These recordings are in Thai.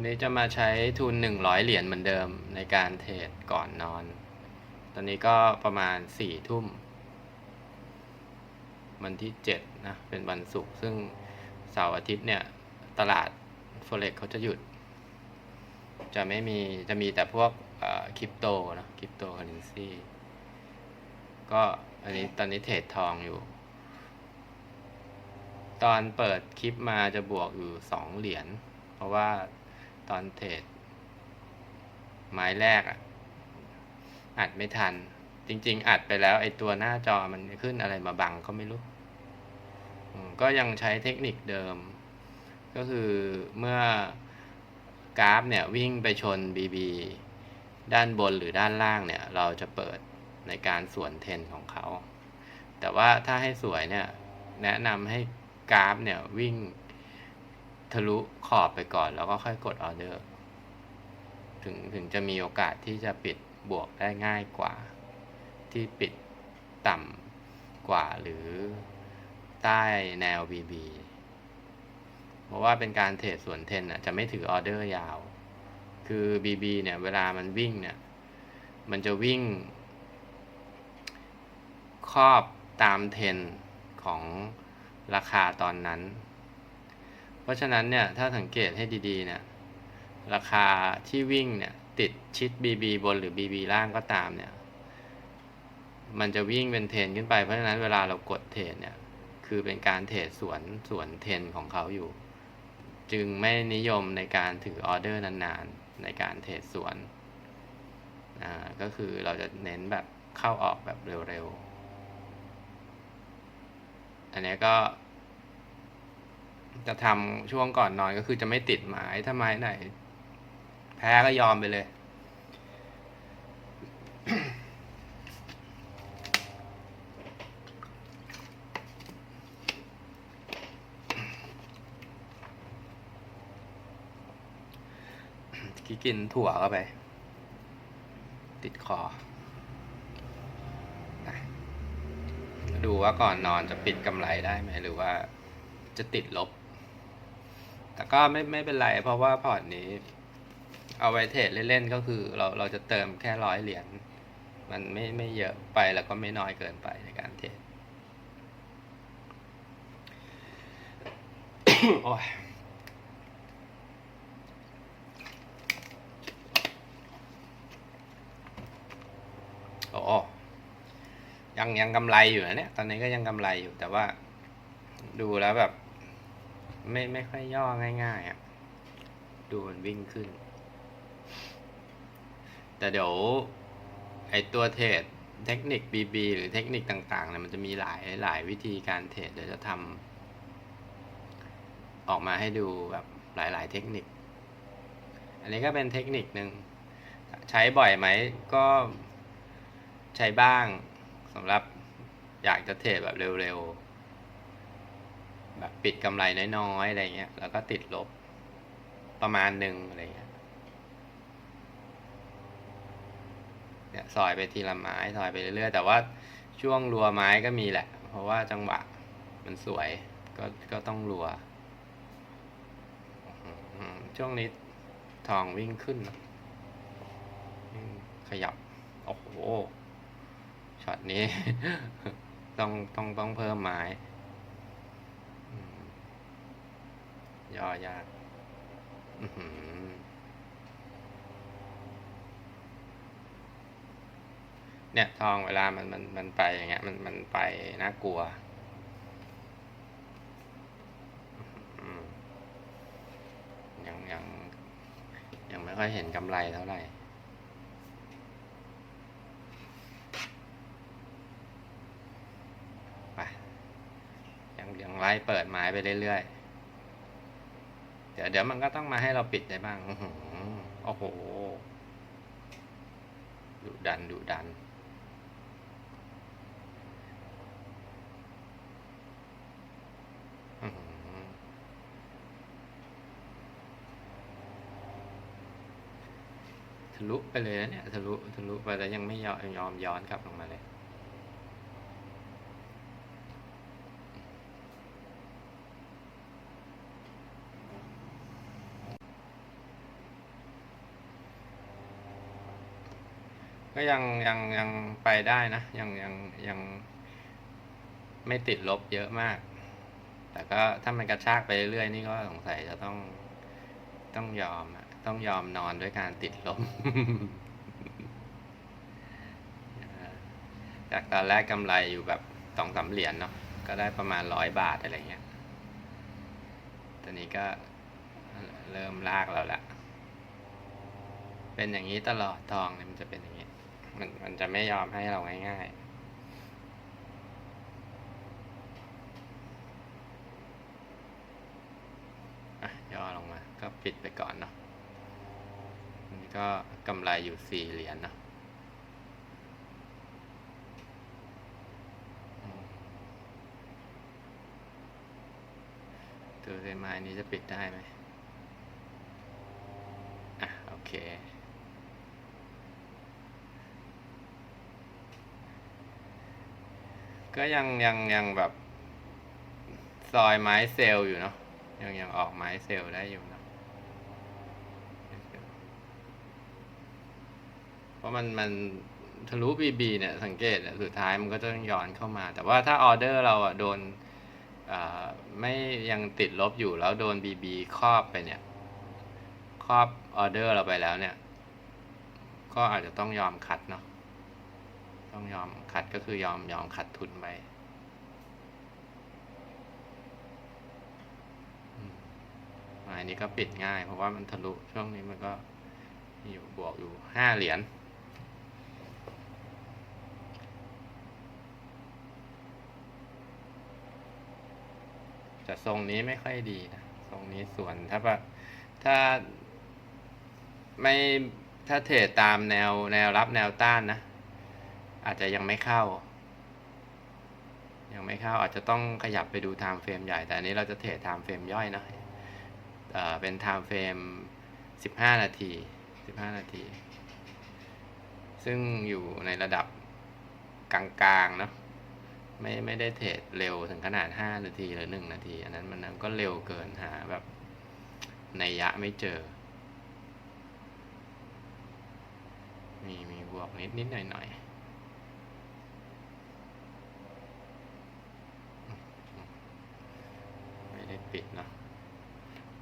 วันนี้จะมาใช้ทุนหนึ่งร้อยเหรียญเหมือนเดิมในการเทรดก่อนนอน ตอนนี้ก็ประมาณสี่ทุ่ม วันที่เจ็ดนะ เป็นวันศุกร์ซึ่งเสาร์อาทิตย์เนี่ย ตลาด Forex เขาจะหยุด จะไม่มีจะมีแต่พวกคริปโตนะคริปโตเคอเรนซีก็อันนี้ตอนนี้เทรดทองอยู่ ตอนเปิดคลิปมาจะบวกอยู่สองเหรียญเพราะว่า ตอนเทรดไม้แรกอะอัดไม่ทัน จริง ๆ อัดไปแล้ว ไอตัวหน้าจอมันขึ้นอะไรมาบังก็ไม่รู้ก็ยังใช้เทคนิคเดิม ก็คือเมื่อกราฟเนี่ยวิ่งไปชน BB ด้านบนหรือด้านล่างเนี่ย เราจะเปิดในการสวนเทนของเขา แต่ว่าถ้าให้สวยเนี่ย แนะนำให้กราฟเนี่ยวิ่ง ทะลุขอบไปก่อนแล้วก็ค่อยกดออเดอร์ถึงถึงจะมีโอกาสที่จะปิดบวกได้ง่ายกว่า ที่ปิดต่ำกว่าหรือใต้แนว BB เพราะว่าเป็นการเทรดส่วนเทนอะจะไม่ถือออเดอร์ยาว คือ BB เนี่ยเวลามันวิ่งเนี่ยมันจะวิ่ง ครอบตามเทนของราคาตอนนั้น ราะฉะนั้นเนี่ยถ้าสังเกตให้ดีๆเนี่ยราคาที่วิ่งเนี่ยติดชิด BB บนหรือ BB ล่างก็ตามเนี่ยมันจะวิ่งเป็นเทรนขึ้นไปเพราะฉะนั้นเวลาเรากดเทรนเนี่ยคือเป็นการเทรดสวนสวนเทรนของเขาอยู่ จึงไม่นิยมในการถือออเดอร์นานๆ ในการเทรดสวนอ่าก็คือเราจะเน้นแบบเข้าออกแบบเร็วๆ อันนี้ก็ จะทำช่วงก่อนนอนก็คือจะไม่ติดหมายถ้าไม้ไหน แพ้ก็ยอมไปเลยกี้กินถั่วเข้าไป ติดคอดูว่าก่อนนอนจะปิดกำไรได้ไหมหรือว่าจะติดลบ แต่ก็ไม่ไม่เป็นไรเพราะว่าพอร์ตนี้ เอาไว้เทรดเล่นๆก็คือเราเราจะเติมแค่ร้อยเหรียญมันไม่ไม่เยอะไปแล้วก็ไม่น้อยเกินไปในการเทรดโอ้ยโอ้ยังยังกำไรอยู่นะเนี่ย ตอนนี้ก็ยังกำไรอยู่แต่ว่า ดูแล้วแบบ ไม่ไม่ค่อยย่อง่ายๆอะ่ะ ดูมันวิ่งขึ้น แต่เดี๋ยว ไอตัวเทรดเทคนิค BB หรือเทคนิคต่างๆเนี่ยมันจะมีหลายหลายวิธีการเทรดเดี๋ยวจะทำออกมาให้ดูแบบหลายๆ เทคนิค อันนี้ก็เป็นเทคนิคหนึ่งใช้บ่อยไหมก็ใช้บ้างสำหรับอยากจะเทรดแบบเร็วๆ แบบปิดกำไรน้อยๆอะไรเงี้ยแล้วก็ติดลบประมาณหนึ่งอะไรเงี้ยเนี่ยซอยไปทีละไม้ซอยไปเรื่อยๆแต่ว่าช่วงรัวไม้ก็มีแหละ เพราะว่าจังหวะมันสวยก็ก็ต้องรัวช่วงนี้ทองวิ่งขึ้น ขยับ โอ้โหช็อตนี้ ต้องต้องต้องเพิ่มไม้อืม ย่อยากเนี่ยทองเวลามันมันมันไปอย่างเงี้ย มันมันไปน่ากลัวยังยังยังไม่ค่อยเห็นกำไรเท่าไหร่ไปยังยังไล่เปิดไม้ไปเรื่อยๆ ดี๋ยวเดี๋ยวมันก็ต้องมาให้เราปิดได้บ้างโอ้โหดุดันดุดัน ทะลุไปเลยนะเนี่ย ทะลุ ทะลุไปแล้วยังไม่ยอมยอมย้อนกลับลงมาเลย ก็ยังยังยังไปได้นะ ยังยังยังไม่ติดลบเยอะมาก แต่ก็ถ้ามันกระชากไปเรื่อยๆนี่ก็สงสัยจะต้องต้องยอมอะต้องยอมนอนด้วยการติดลบจากตอนแรกกำไรอยู่แบบสองสามเหรียญเนาะก็ได้ประมาณร้อยบาทอะไรเงี้ย ตอนนี้ก็เริ่มลากเราละ เป็นอย่างนี้ตลอดทองเนี่ยมันจะเป็นอย่างนี้ มันมันจะไม่ยอมให้เราง่ายๆอะย่อลงมา ก็ปิดไปก่อนเนาะนนี้ก็กำไรอยู่สี่เหรียญเนาะตัวเซมายนี้จะปิดได้ไหมอะ โอเค ก็ยังยังยังแบบซอยไม้เซลล์อยู่เนาะยังยังออกไม้เซลล์ได้อยู่เนาะเพราะมันมันทะลุบีบีเนี่ยสังเกตสุดท้ายมันก็จะต้องย้อนเข้ามา แต่ว่าถ้าออเดอร์เราอะโดนอ่าไม่ยังติดลบอยู่แล้วโดนบีบีครอบไปเนี่ย ครอบออเดอร์เราไปแล้วเนี่ย ก็อาจจะต้องยอมคัดเนาะ ต้องยอมคัดก็คือยอมยอมขัดทุนไปอันนี้ก็ปิดง่าย เพราะว่ามันทะลุช่วงนี้มันก็อยู่บวกอยู่ห้าเหรียญแต่ทรงนี้ไม่ค่อยดีนะทรงนี้ส่วนถ้าแบบถ้าไม่ถ้าเทรดตามแนวแนวรับแนวต้านนะ อาจจะยังไม่เข้า ยังไม่เข้าอาจจะต้องขยับไปดูไทม์เฟรมใหญ่ แต่อันนี้เราจะเทรดไทม์เฟรมย่อยนะเอ่อเป็นไทม์เฟรมสิบห้านาทีสิบห้านาที ซึ่งอยู่ในระดับกลางๆเนาะไม่ไม่ได้เทรดเร็วถึงขนาดห้านาทีหรือหนึ่งนาที อันนั้นมันก็เร็วเกินหาแบบในยยะไม่เจอ มีมีบวกนิดนิดหน่อยหน่อยๆ ไม่ได้ ปิดเนาะ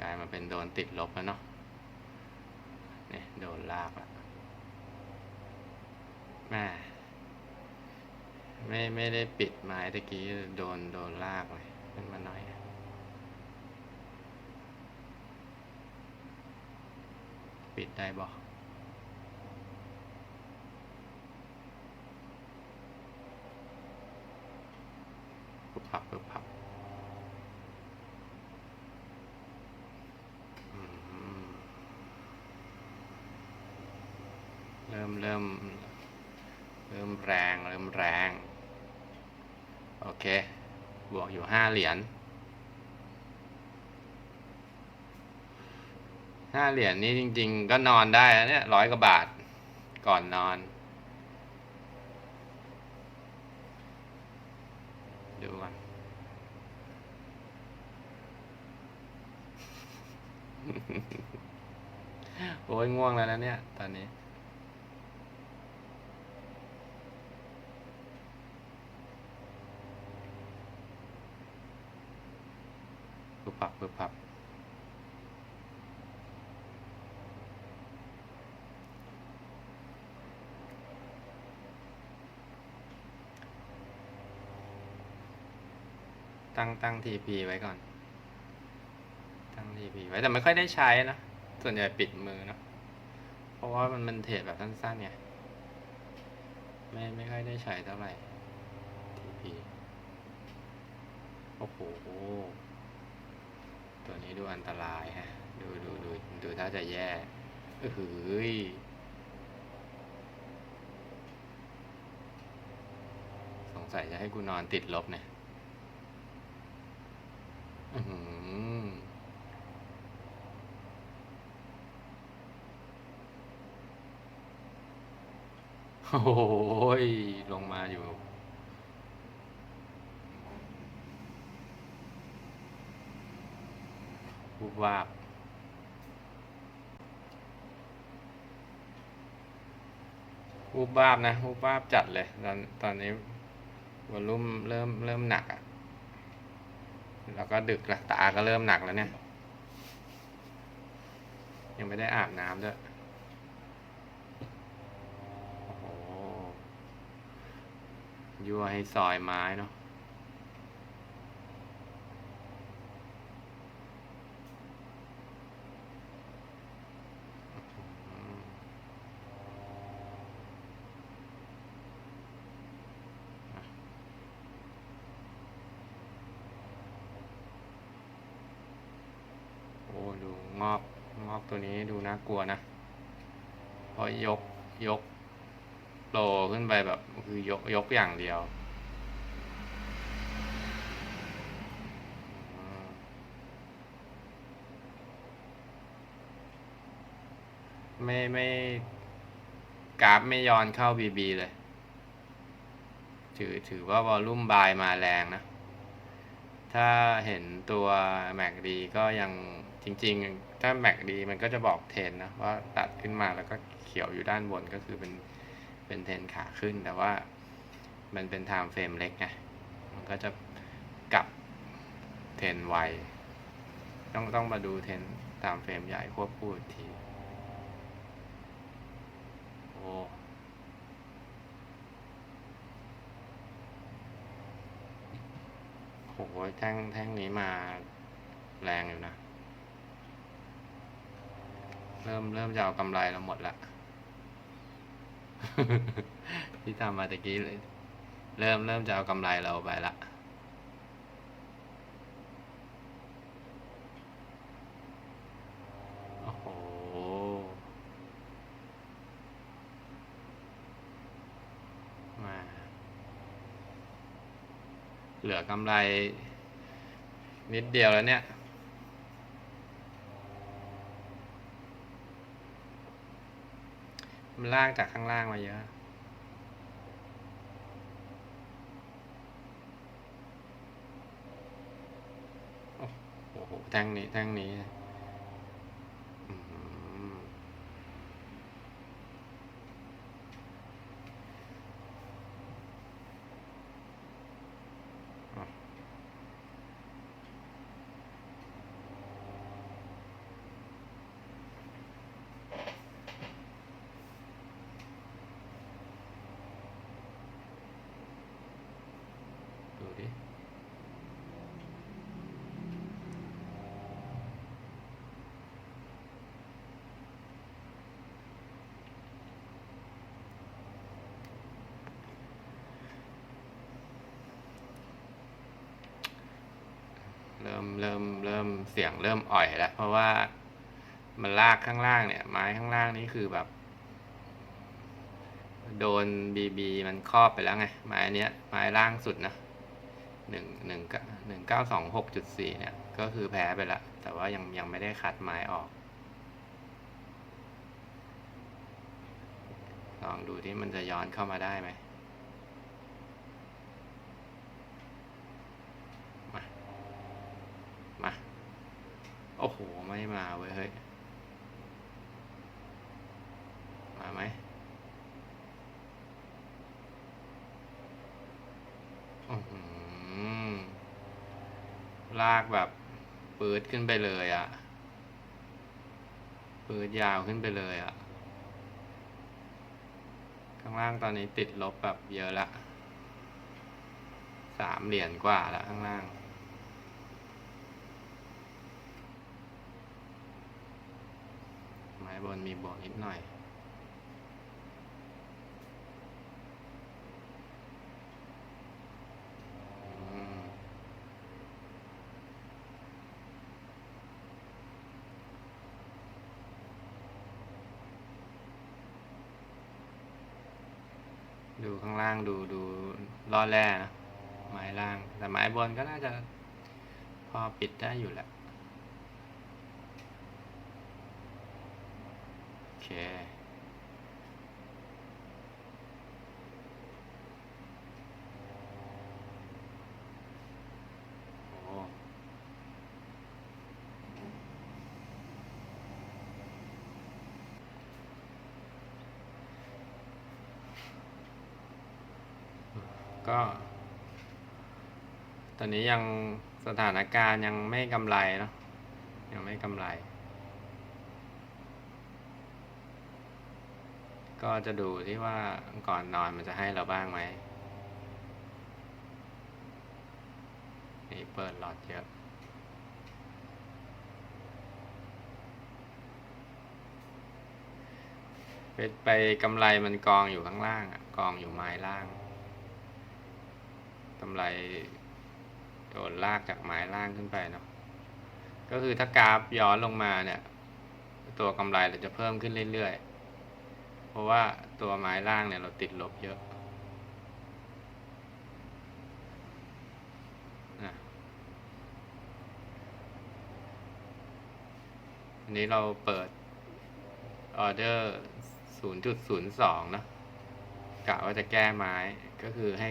กลายมาเป็นโดนติดลบแล้วเนาะเนี่ยโดนลากละแม่ไม่ไม่ได้ปิดไม้ตะกี้โดนโดนลากเลยขึ้นมาหน่อยปิดได้บ่ปุ๊บพับปุ๊บพับ อืม เริ่ม เริ่มแรง เริ่มแรง โอเค บวกอยู่ห้าเหรียญห้าเหรียญนี้จริง ๆ ก็นอนได้เนี่ยร้อยกว่าบาทก่อนนอน ดูก่อนโอ้ยง่วงแล้วนะเนี่ย ตอนนี้ ปึ๊บปับปึ๊บปับ ตั้งตั้งทีพีไว้ก่อน ตั้งทีพีไว้แต่ไม่ค่อยได้ใช้นะ ส่วนใหญ่ปิดมือเนะเพราะว่ามันมันเทรดแบบสั้นๆไงไม่ไม่ค่อยได้ใช้เท่าไหร่ทีพีโอ้โห ตัวนี้ดูอันตรายฮะ ดูดูดูดูถ้าจะแย่เออหืยสงสัยจะให้กูนอนติดลบเนี่ยอื้อหือโอ้ยลงมาอยู่ วูบวาบ วูบวาบนะวูบวาบจัดเลย ตอนตอนนี้วอลลุ่มเริ่มเริ่มหนักอะ่ะ แล้วก็ดึกละตาก็เริ่มหนักแล้วเนี่ย ยังไม่ได้อาบน้ำด้วยโอ้โหยั่วให้ซอยไม้เนาะ อืมโอ้ ดูงอกงอกตัวนี้ดูน่ากลัวนะเพราะยกยกโลขึ้นไปแบบคือยกยกอย่างเดียวไม่ไม่กราฟไม่ย้อนเข้าบีบีเลย ถือถือว่าวอลลุ่มบายมาแรงนะ ถ้าเห็นตัวแม็กดีก็ยัง จริงๆ ถ้าแม็กดีมันก็จะบอกเทนนะว่าตัดขึ้นมาแล้วก็เขียวอยู่ด้านบนก็คือเป็นเป็นเทนขาขึ้น แต่ว่ามันเป็นไทม์เฟรมเล็กไงมันก็จะกลับเทนไวต้องต้องมาดูเทนตามเฟรมใหญ่ควบคู่อีกทีโอ้โหแท่งแท่งนี้มาแรงอยู่นะ เริ่มเริ่มจะเอากำไรเราหมดละที่ทำมาตะกี้เลย เริ่มเริ่มจะเอากำไรเราไปละโอ้โหมา เหลือกำไร นิดเดียวแล้วเนี่ย มันลากจากข้างล่างมาเยอะ โอ้โห แท่งนี้ แท่งนี้อื้อหืออะดูดิ เริ่มเริ่มเริ่มเสียงเริ่มอ่อยแล้ว เพราะว่ามันลากข้างล่างเนี่ย ไม้ข้างล่างนี่คือแบบ โดนบีบีมันครอบไปแล้วไง ไม้เนี้ย ไม้ล่างสุดนะหนึ่งหนึ่งหนึ่งเก้าสองหกจุดสี่เนี่ย ก็คือแพ้ไปล้วแต่ว่ายังยังไม่ได้คัดไม้ออก ลองดูที่มันจะย้อนเข้ามาได้ไหม มา มา โอ้โห ไม่มาเว้ย เฮ้ย มาไหมอื้อหือลากแบบ ปืดขึ้นไปเลยอะ่ะปืดยาวขึ้นไปเลยอะ่ะข้างล่างตอนนี้ติดลบแบบเยอะละสามเหรียญกว่าละข้างล่างไม้บนมีบวกนิดหน่อย อืมดูข้างล่างดูดูล่ อแร่นะไม้ล่าง แต่ไม้บนก็น่าจะพอปิดได้อยู่แหละโอเค โอ้ ก็ ตอนนี้ยังสถานการณ์ยังไม่กำไรเนาะยังไม่กำไร ก็จะดูที่ว่าก่อนนอนมันจะให้เราบ้างไหมนี่เปิดหลอดเยอะไปไปกำไรมันกองอยู่ข้างล่างอะกองอยู่ไม้ล่าง กำไรโดนลากจากไม้ล่างขึ้นไปเนาะก็คือถ้ากราฟย้อนลงมาเนี่ย ตัวกำไรเราจะเพิ่มขึ้นเรื่อยๆ เพราะว่าตัวไม้ล่างเนี่ยเราติดลบเยอะนะอันนี้เราเปิดออเดอร์ 0.02 นะกะว่าจะแก้ไม้ก็คือให้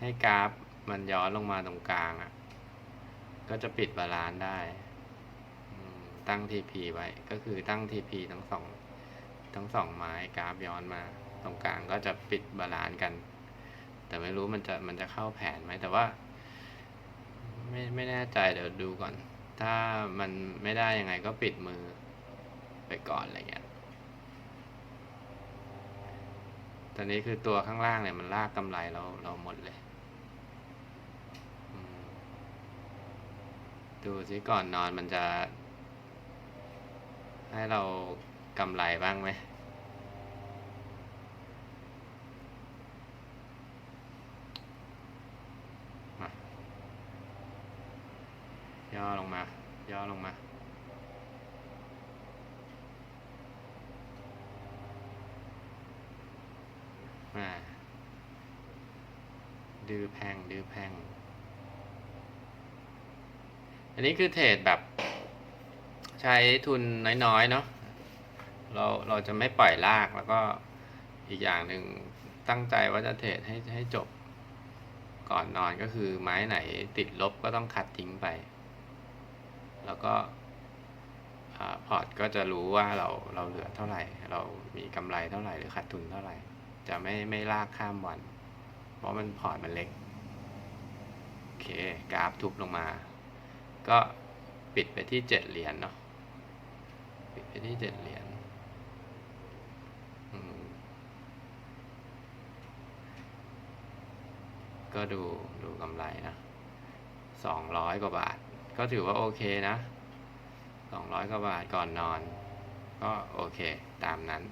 ให้กราฟมันย้อนลงมาตรงกลางอะ่ะ ก็จะปิดบาลานซ์ได้ตั้ง TP ไว้ ก็คือตั้ง TP ทั้งสองทั้งสองไม้กราฟย้อนมา ตรงกลางก็จะปิดบาลานซ์กัน แต่ไม่รู้มันจะมันจะเข้าแผนไหมแต่ว่า ไม่ไม่แน่ใจเดี๋ยวดูก่อน ถ้ามันไม่ได้ยังไงก็ปิดมือไปก่อนอะไรเงี้ยตอนนี้คือตัวข้างล่างเนี่ยมันลากกำไรเราเราหมดเลยอืม ดูสิก่อนนอนมันจะ ให้เรากำไรบ้างไหมมาย่อลงมา ย่อลงมามา ดื้อแพงดื้อแพง อันนี้คือเทรดแบบ ใช้ทุนน้อยๆเนาะเราเราจะไม่ปล่อยลากแล้วก็อีกอย่างหนึ่งตั้งใจว่าจะเทรดให้ให้จบก่อนนอนก็คือไม้ไหนติดลบก็ต้องคัดทิ้งไป แล้วก็พอร์ตก็จะรู้ว่าเราเราเหลือเท่าไหร่ เรามีกำไรเท่าไหร่หรือขาดทุนเท่าไหร่ จะไม่ไม่ลากข้ามวัน เพราะมันพอร์ตมันเล็ก โอเค กราฟทุบลงมา ก็ปิดไปที่เจ็ดเหรียญเนาะปิดไปที่เจ็ดเหรียญก็ดูดูกำไรนะสองร้อยกว่าบาท ก็ถือว่าโอเคนะสองร้อยกว่าบาทก่อนนอน ก็โอเคตามนั้น